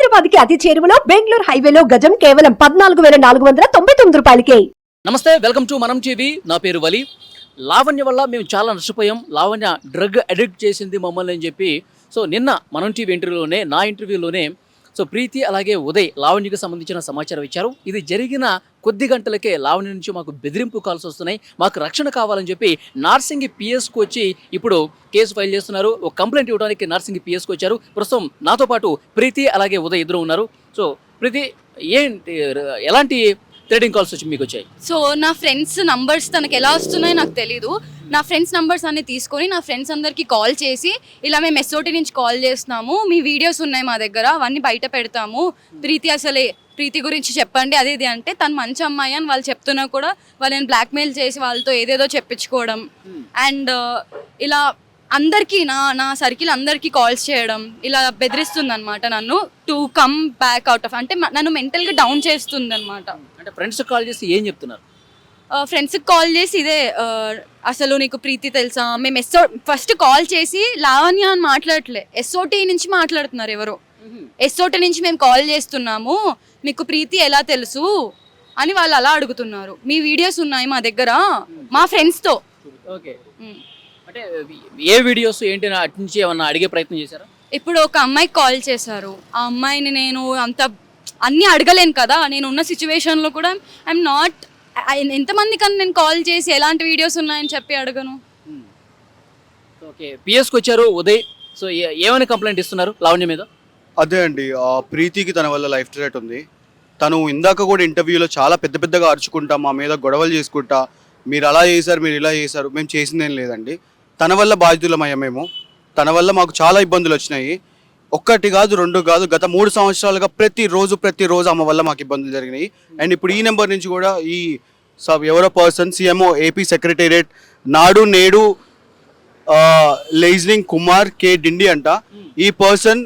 హైదరాబాద్కి అతి చేరువలో బెంగళూరు హైవేలో గజం కేవలం పద్నాలుగు వేల నాలుగు వందల తొంభై తొమ్మిది రూపాయలకే. నమస్తే వెల్కమ్ టు మనం టీవీ. నా పేరు వలి. లావణ్య వల్ల మేము చాలా నష్టపోయాం. లావణ్య డ్రగ్ అడిక్ట్ చేసింది మమ్మల్ని అని చెప్పి. సో నిన్న మనం టీవీ ఇంటర్వ్యూలోనే నా ఇంటర్వ్యూలోనే సో ప్రీతి అలాగే ఉదయ్ లావణ్యకు సంబంధించిన సమాచారం ఇచ్చారు. ఇది జరిగిన కొద్ది గంటలకే లావణ్య నుంచి మాకు బెదిరింపు కాల్స్ వస్తున్నాయి. మాకు రక్షణ కావాలని చెప్పి నార్సింగి పిఎస్కు వచ్చి ఇప్పుడు కేసు ఫైల్ చేస్తున్నారు. ఒక కంప్లైంట్ ఇవ్వడానికి నార్సింగి పిఎస్కు వచ్చారు. ప్రస్తుతం నాతో పాటు ప్రీతి అలాగే ఉదయ్ ఇద్దరు ఉన్నారు. సో ప్రీతి ఏంటి ఎలాంటి ట్రేడింగ్ కాల్స్ వచ్చి మీకు వచ్చాయి సో నా ఫ్రెండ్స్ నంబర్స్ తనకి ఎలా వస్తున్నాయో నాకు తెలీదు. నా ఫ్రెండ్స్ నంబర్స్ అన్ని తీసుకొని నా ఫ్రెండ్స్ అందరికి కాల్ చేసి ఇలా మేము ఎస్ఓటి నుంచి కాల్ చేస్తున్నాము. మీ వీడియోస్ ఉన్నాయి మా దగ్గర. అవన్నీ బయట పెడతాము. ప్రీతి అసలే ప్రీతి గురించి చెప్పండి. అదే ఇది అంటే తను మంచి అమ్మాయి అని వాళ్ళు చెప్తున్నా కూడా వాళ్ళని బ్లాక్మెయిల్ చేసి వాళ్ళతో ఏదేదో చెప్పించుకోవడం. అండ్ ఇలా అందరికీ నా నా సర్కిల్ అందరికీ కాల్స్ చేయడం ఇలా బెదిరిస్తుంది అనమాట నన్ను to come back out of అంటే నన్ను మెంటల్గా డౌన్ చేస్తుంది అనమాట అంటే ఫ్రెండ్స్ కాల్ చేసి ఏం చెప్తున్నారు? ఫ్రెండ్స్కి కాల్ చేసి ఇదే అసలు నీకు ప్రీతి తెలుసా? మేము ఎస్ఓ ఫస్ట్ కాల్ చేసి లావణ్య అని మాట్లాడట్లే. ఎస్ఓటి నుంచి మాట్లాడుతున్నారు ఎవరు. ఎస్ఓటి నుంచి మేము కాల్ చేస్తున్నాము. మీకు ప్రీతి ఎలా తెలుసు? అని వాళ్ళు అలా అడుగుతున్నారు. మీ వీడియోస్ ఉన్నాయి మా దగ్గర. మా ఫ్రెండ్స్తో ఓకే అంటే ఏ వీడియోస్ ఏంటి అని అటు నుంచి ఏమన్నా అడిగే ప్రయత్నం చేశారా? ఇప్పుడు ఒక అమ్మాయికి కాల్ చేశారు. ఆ అమ్మాయిని నేను అంత అన్నీ అడగలేను కదా. నేను ఉన్న సిచ్యువేషన్లో కూడా ఐఎమ్ నాట్ ఎంతమంది కన్నా నేను కాల్ చేసి ఎలాంటి వీడియోస్ ఉన్నాయని చెప్పి అడగను. ఓకే. పిఎస్కి వచ్చారు ఉదయ్. సో ఏమని కంప్లైంట్ ఇస్తున్నారు లావణ్య మీద? అదే అండి. ఆ ప్రీతికి తన వల్ల లైఫ్ థ్రెట్ ఉంది తను ఇందాక కూడా ఇంటర్వ్యూలో చాలా పెద్ద పెద్దగా అరుచుకుంటా మా మీద గొడవలు చేసుకుంటా మీరు అలా చేశారు మీరు ఇలా చేశారు మేము చేసిందేం లేదండి. తన వల్ల బాధితులమయ్యా మేము తన వల్ల మాకు చాలా ఇబ్బందులు వచ్చినాయి. ఒక్కటి కాదు రెండు కాదు గత మూడు సంవత్సరాలుగా ప్రతిరోజు ప్రతిరోజు ఆమె వల్ల మాకు ఇబ్బందులు జరిగినాయి. అండ్ ఇప్పుడు ఈ నెంబర్ నుంచి కూడా ఈ సబ్ ఎవరో పర్సన్ సీఎంఓ ఏపీ సెక్రటేరియట్ నాడు నేడు లైజ్నింగ్ కుమార్ కే డిండి అంట. ఈ పర్సన్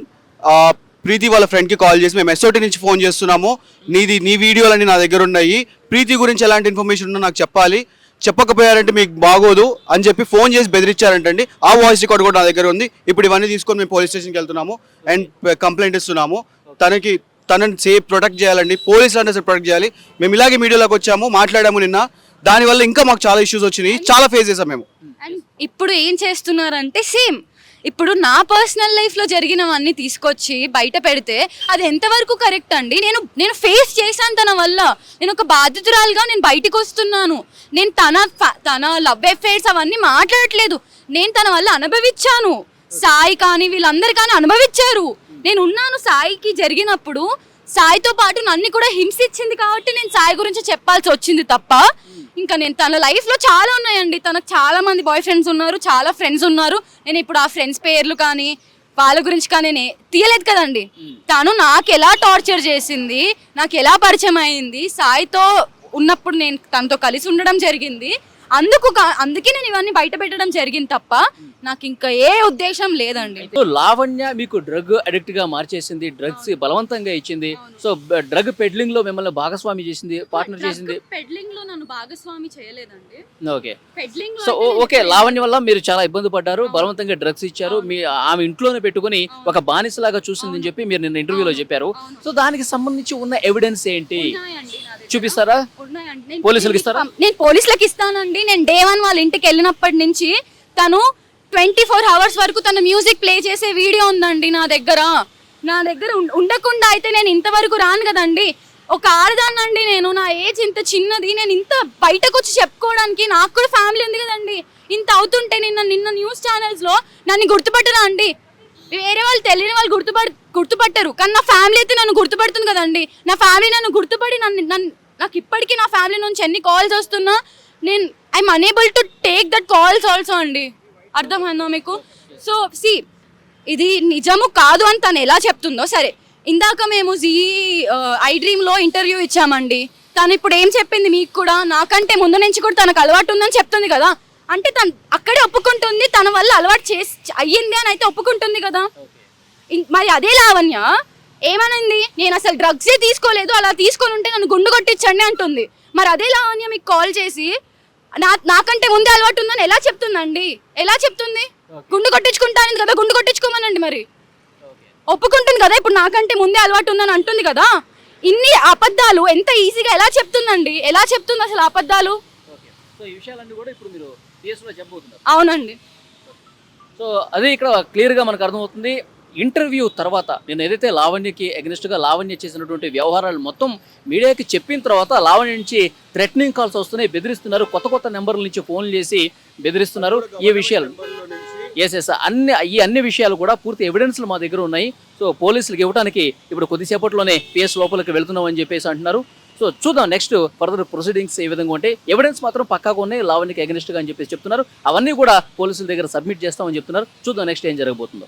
ప్రీతి వాళ్ళ ఫ్రెండ్కి కాల్ చేసి మేము ఎస్ఓటి నుంచి ఫోన్ చేస్తున్నాము. నీది నీ వీడియోలన్నీ నా దగ్గర ఉన్నాయి. ప్రీతి గురించి ఎలాంటి ఇన్ఫర్మేషన్ ఉందో నాకు చెప్పాలి. చెప్పకపోయారంటే మీకు బాగోదు అని చెప్పి ఫోన్ చేసి బెదిరించారంటండి. ఆ వాయిస్ రికార్డ్ కూడా నా దగ్గర ఉంది. ఇప్పుడు ఇవన్నీ తీసుకొని మేము పోలీస్ స్టేషన్కి వెళ్తున్నాము అండ్ కంప్లైంట్ uh, ఇస్తున్నాము. తనకి తనని సేఫ్ ప్రొటెక్ట్ చేయాలండి. పోలీసులు అంటే ప్రొటెక్ట్ చేయాలి. మేము ఇలాగే మీడియాలోకి వచ్చాము మాట్లాడాము నిన్న. దానివల్ల ఇంకా మాకు చాలా ఇష్యూస్ వచ్చినాయి. చాలా ఫేస్ చేసాం మేము. అండ్ ఇప్పుడు ఏం చేస్తున్నారంటే సేమ్ ఇప్పుడు నా పర్సనల్ లైఫ్లో జరిగినవన్నీ తీసుకొచ్చి బయట పెడితే అది ఎంతవరకు కరెక్ట్ అండి? నేను నేను ఫేస్ చేశాను తన వల్ల. నేను ఒక బాధితురాలుగా నేను బయటికి వస్తున్నాను. నేను తన తన లవ్ అఫేర్స్ అవన్నీ మాట్లాడట్లేదు. నేను తన వల్ల అనుభవించాను. సాయి కానీ వీళ్ళందరు కానీ అనుభవించారు. నేను ఉన్నాను సాయికి జరిగినప్పుడు సాయితో పాటు నన్ను కూడా హింసించింది కాబట్టి నేను సాయి గురించి చెప్పాల్సి వచ్చింది తప్ప ఇంకా నేను తన లైఫ్లో చాలా ఉన్నాయండి. తనకు చాలా మంది బాయ్ ఫ్రెండ్స్ ఉన్నారు చాలా ఫ్రెండ్స్ ఉన్నారు. నేను ఇప్పుడు ఆ ఫ్రెండ్స్ పేర్లు కానీ వాళ్ళ గురించి కానీ తీయలేదు కదండి. తను నాకు ఎలా టార్చర్ చేసింది నాకు ఎలా పరిచయం అయింది సాయితో ఉన్నప్పుడు నేను తనతో కలిసి ఉండడం జరిగింది. అందుకు అందుకే నేను ఇవన్నీ బయట పెట్టడం జరిగింది తప్ప నాకు ఇంకా ఏ ఉద్దేశం లేదండి. లావణ్య మీకు డ్రగ్ అడిక్ట్గా మార్చేసింది డ్రగ్స్ బలవంతంగా ఇచ్చింది. సో డ్రగ్ పెడ్లింగ్లో మిమ్మల్ని భాగస్వామి చేసింది పార్ట్నర్ చేసింది. పెడ్లింగ్లో నన్ను భాగస్వామి చేయలేదండి. Okay. Peddling so okay Lavanya వల్ల మీరు చాలా ఇబ్బంది పడ్డారు బలవంతంగా డ్రగ్స్ ఇచ్చారు. మీ ఆమె ఇంట్లోనే పెట్టుకుని ఒక బానిసలాగా చూసిందని చెప్పి మీరు నిన్న ఇంటర్వ్యూలో చెప్పారు. సో దానికి సంబంధించి ఉన్న ఎవిడెన్స్ ఏంటి? చూపిస్తారా? పోలీసులకు ఇస్తారా? నేను పోలీసులకు ఇస్తానండి. నేను డే వన్ వాళ్ళ ఇంటికి వెళ్ళినప్పటి నుంచి తను ట్వంటీ ఫోర్ అవర్స్ వరకు తన మ్యూజిక్ ప్లే చేసే వీడియో ఉందండి నా దగ్గర. నా దగ్గర ఉండకుండా అయితే నేను ఇంతవరకు రాను కదండి. ఒక ఆడదాన్నండి నేను. నా ఏజ్ ఇంత చిన్నది. నేను ఇంత బయటకు వచ్చి చెప్పుకోవడానికి నాకు కూడా ఫ్యామిలీ ఉంది కదండి. ఇంత అవుతుంటే నిన్న నిన్న న్యూస్ ఛానల్స్లో నన్ను గుర్తుపట్టరా అండి? వేరే వాళ్ళు తెలియని వాళ్ళు గుర్తుపడ గుర్తుపట్టరు. కానీ నా ఫ్యామిలీ అయితే నన్ను గుర్తుపడుతుంది కదండి. నా ఫ్యామిలీ నన్ను గుర్తుపడి నన్ను నన్ను నాకు ఇప్పటికీ నా ఫ్యామిలీ నుంచి ఎన్ని కాల్స్ వస్తున్నా నేను I'm unable to take that calls also అండి. అర్థమైందో మీకు? సో సి ఇది నిజము కాదు అని తను ఎలా చెప్తుందో సరే. ఇందాక మేము జీ ఐ డ్రీమ్లో ఇంటర్వ్యూ ఇచ్చామండి. తను ఇప్పుడు ఏం చెప్పింది మీకు కూడా? నాకంటే ముందు నుంచి కూడా తనకు అలవాటు ఉందని చెప్తుంది కదా. అంటే తను అక్కడే ఒప్పుకుంటుంది తన వల్ల అలవాటు చేసి అయ్యింది అని అయితే ఒప్పుకుంటుంది కదా. మరి అదే లావణ్య ఏమనింది? నేను అసలు డ్రగ్సే తీసుకోలేదు అలా తీసుకొని ఉంటే నన్ను గుండు కొట్టించండి అంటుంది. మరి అదే లావణ్య మీకు కాల్ చేసి నా నాకంటే ముందే అలవాటు ఉందని ఎలా చెప్తుందండి? ఎలా చెప్తుంది? గుండు కొట్టించుకుంటాను కదా గుండు కొట్టించుకోమనండి మరి. ఒప్పుకుంటుంది కదా ఇప్పుడు నాకంటే ముందే అలవాటు ఉందని అంటుంది కదా. ఇన్ని అబద్ధాలు ఎంత ఈజీగా ఎలా చెప్తుందండి? ఎలా చెప్తుంది అసలు అబద్ధాలు? అవునండి. సో అదే ఇక్కడ క్లియర్గా మనకు అర్థమవుతుంది. ఇంటర్వ్యూ తర్వాత నేను ఏదైతే లావణ్యకి అగెనిస్ట్గా లావణ్య చేసినటువంటి వ్యవహారాలు మొత్తం మీడియాకి చెప్పిన తర్వాత లావణ్య నుంచి థ్రెటనింగ్ కాల్స్ వస్తున్నాయి బెదిరిస్తున్నారు కొత్త కొత్త నెంబర్ల నుంచి ఫోన్లు చేసి బెదిరిస్తున్నారు ఈ విషయాలు. ఎస్ ఎస్ అన్ని ఈ అన్ని విషయాలు కూడా పూర్తి ఎవిడెన్స్లు మా దగ్గర ఉన్నాయి. సో పోలీసులకు ఇవ్వడానికి ఇప్పుడు కొద్దిసేపట్లోనే పిఎస్ లోపలికి వెళ్తున్నామని చెప్పేసి అంటున్నారు. సో చూద్దాం నెక్స్ట్ ఫర్దర్ ప్రొసీడింగ్స్ ఏ విధంగా ఉంటే ఎవిడెన్స్ మాత్రం పక్కాగా ఉన్నాయి లావణ్యకి అగెనిస్ట్గా అని చెప్పేసి చెప్తున్నారు. అవన్నీ కూడా పోలీసుల దగ్గర సబ్మిట్ చేస్తామని చెప్తున్నారు. చూద్దాం నెక్స్ట్ ఏం జరగబోతుందో.